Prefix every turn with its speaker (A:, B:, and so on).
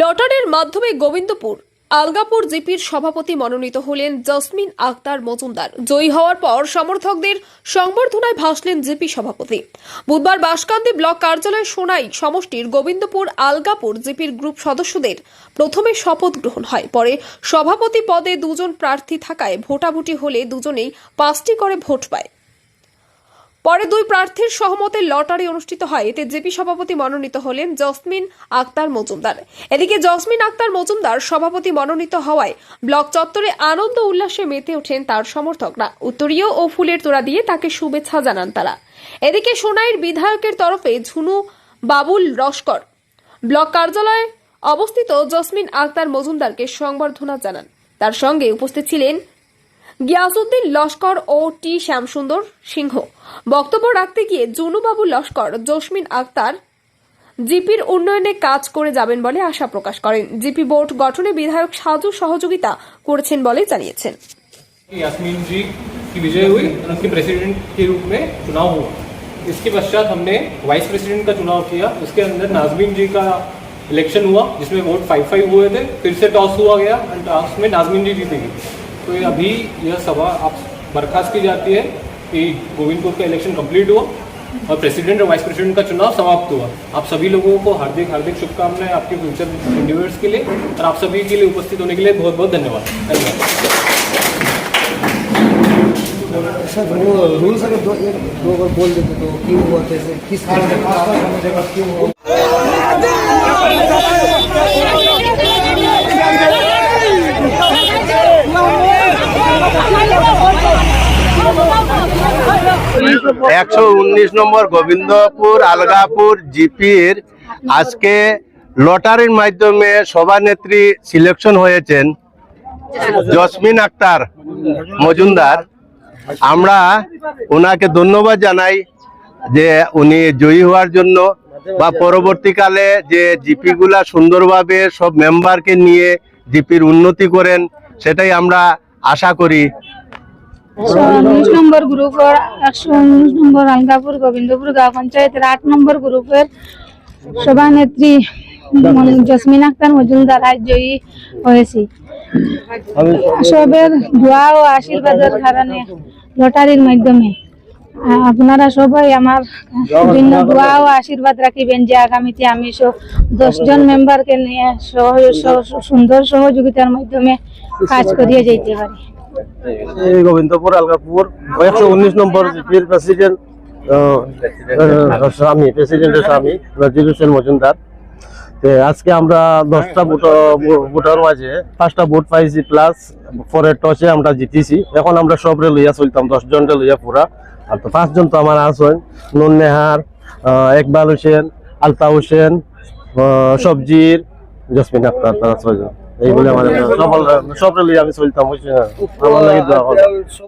A: লটারির মাধ্যমে গোবিন্দপুর, আলগাপুর জিপির সভাপতি মনোনীত হলেন জসমিন আক্তার মজুমদার। জয়ী হওয়ার পর সমর্থকদের সংবর্ধনায় ভাসলেন জিপি সভাপতি। বুধবার বাসকান্দি ব্লক কার্যালয় সোনাই সমষ্টির গোবিন্দপুর, আলগাপুর জিপির গ্রুপ সদস্যদের প্রথমে শপথ গ্রহণ হয়। পরে সভাপতি পদে দুজন প্রার্থী থাকায় ভোটাভুটি হলে দুজনেই পাঁচটি করে ভোট পায়। পরে দুই প্রার্থীর সহমতে লটারি অনুষ্ঠিত হয়। এতে জেপি সভাপতি মনোনীত হলেন জসমিন আক্তার মজুমদার। এদিকে জসমিন আক্তার মজুমদার সভাপতি মনোনীত হওয়ায় ব্লক চত্বরে আনন্দ উল্লাসে মেতে ওঠেন তার সমর্থকরা। উত্তরীয় ও ফুলের তোড়া দিয়ে তাকে শুভেচ্ছা জানান তারা। এদিকে সোনাইয়ের বিধায়কের তরফে ঝুনু বাবুল লস্কর ব্লক কার্যালয়ে অবস্থিত জসমিন আক্তার মজুমদারকে সংবর্ধনা জানান। তার সঙ্গে উপস্থিত ছিলেন গিয়াসউদ্দিন লস্কর ও টি শ্যামসুন্দর সিংহ বক্তব্য রাখতে গিয়ে জুনুবাবু লস্কর জসমিন আক্তার জিপির উন্নয়নে কাজ করে যাবেন বলে আশা প্রকাশ করেন জিপি বোর্ড গঠনে বিধায়ক সাজু সহযোগিতা করেছেন বলে জানিয়েছেন
B: यास्मीन जी की विजय हुई और उनके प्रेसिडेंट के रूप में चुनाव हुआ इसके पश्चात हमने वाइस प्रेसिडेंट का चुनाव किया उसके अंदर नाजमीन जी का इलेक्शन हुआ जिसमें वोट फाइव फाइव हुए थे फिर से टॉस हुआ गया और टॉस में नाजमीन जी जीतेगी तो अभी यह सभा आप बर्खास्त की जाती है कि गोविंदपुर का इलेक्शन कंप्लीट हुआ और प्रेसिडेंट और वाइस प्रेसिडेंट का चुनाव समाप्त हुआ। आप सभी लोगों को हार्दिक हार्दिक शुभकामनाएँ आपके फ्यूचर इंडिविजुअल्स के लिए और आप सभी के लिए उपस्थित होने के लिए बहुत बहुत धन्यवाद। धन्यवाद।
C: सर दो, एक, दो बोल देते तो क्यों हुआ, कैसे, किस कारण क्यों हुआ?
D: একশো উনিশ নম্বর গোবিন্দপুর, আলগাপুর, জিপির আজকে লটারির মাধ্যমে সভানেত্রী সিলেকশন হয়েছেন জসমিন আক্তার মজুমদার। আমরা ওনাকে ধন্যবাদ জানাই যে উনি জয়ী হওয়ার জন্য বা পরবর্তীকালে যে জিপি গুলা সুন্দরভাবে সব মেম্বারকে নিয়ে জিপির উন্নতি করেন, সেটাই আমরা আশা করি।
E: উনিশ নম্বর গ্রুপের একশো উনিশ নম্বর আলগাপুর গোবিন্দপুর গাঁও পঞ্চায়েতের আট নম্বর গ্রুপের সভানেত্রী জসমিন আক্তার মজুমদার আজ জয়ী হয়েছি। সবের দোয়া ও আশীর্বাদের কারণে লটারির মাধ্যমে আপনারা সবাই আমার জন্য দোয়া ও আশীর্বাদ রাখিবেন যে আগামীতে আমি দশজন মেম্বারকে নিয়ে সুন্দর সহযোগিতার মাধ্যমে কাজ করিয়ে যেতে পারি।
F: এই গোবিন্দপুর আলগাপুর একশো উনিশ নম্বর জিপির প্রেসিডেন্ট স্বামী প্রেসিডেন্টের স্বামী নজির হোসেন মজুমদার। আজকে আমরা দশটা ভোটার মাঝে পাঁচটা ভোট পাইছি প্লাস পরের টসে আমরা জিতেছি। এখন আমরা সবরে লইয়া চলতাম দশ জনরে লইয়া পুরা। আর তো পাঁচজন তো আমার আছেন নুন নেহার আহ, ইকবাল হোসেন আলতা হোসেন সবজির জসমিন আক্তার তারা ছয়জন। এইগুলো আমার সব সবরে আমি চলতাম বুঝছি না? আমার লাগে।